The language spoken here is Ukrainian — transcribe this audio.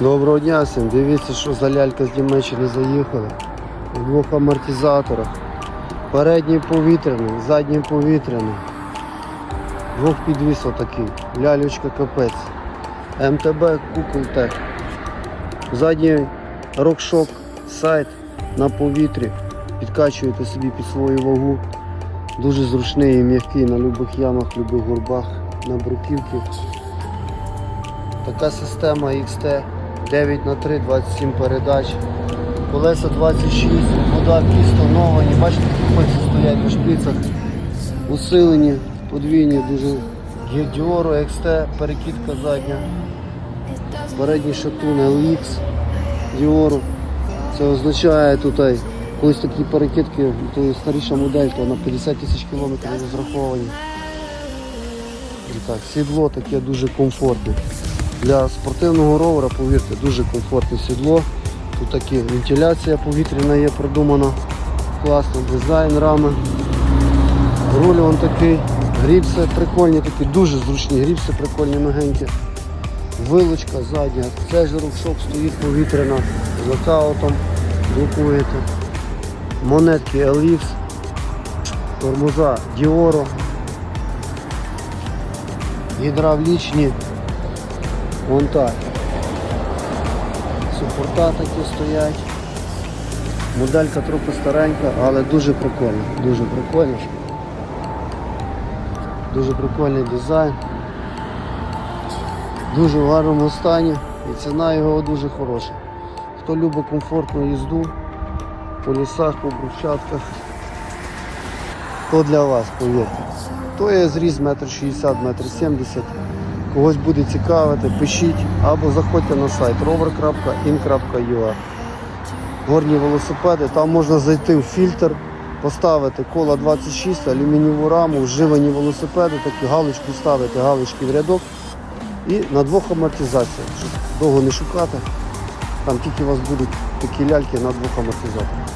Доброго дня всім. Дивіться, що за лялька з Німеччини заїхала. У двох амортизаторах. Передній повітряний, задній повітряний. Двох підвіс отакий. Лялючка капець. МТБ Куколтех. Задній рокшок сайт на повітрі. Підкачуєте собі під свою вагу. Дуже зручний і м'який на любих ямах, любих горбах, на бруківки. Така система XT 9 на 3 27 передач. Колеса 26, вода пістоновані, бачите, кільпиці стоять на шпицях. Усилені, подвійні, дуже Гедіоро XT, перекидка задня. Передній шатун LX Діору. Це означає тут колись такі перекидки, то є старіша модель, то на 50 тисяч кілометрів розраховані. І так, сідло таке дуже комфортне. Для спортивного ровера, повірте, дуже комфортне сідло. Тут такі вентиляція повітряна є продумана. Класно, дизайн рами. Руль вон такий. Гріпси прикольні, такі, дуже зручні гріпси, прикольні мягенькі. Вилочка задня, це ж рукшок стоїть повітряна, з локаутом блокуєте. Монетки LX, тормоза Діоро, гідравлічні, вон так. Супорта такі стоять. Моделька трохи старенька, але дуже прикольна. Дуже прикольна. Дуже прикольний дизайн. Дуже в гарному стані і ціна його дуже хороша. Хто любить комфортну їзду по лісах, по брусчатках, то для вас, повірте. То є зріз 1,60 м, 1,70 м. Когось буде цікавити, пишіть або заходьте на сайт rover.in.ua. Горні велосипеди, там можна зайти в фільтр, поставити кола 26, алюмінієву раму, вживані велосипеди, такі галочки ставити, галочки в рядок. І на двох амортизаціях, щоб довго не шукати. Там тільки у вас будуть такі ляльки на двох амортизаторах.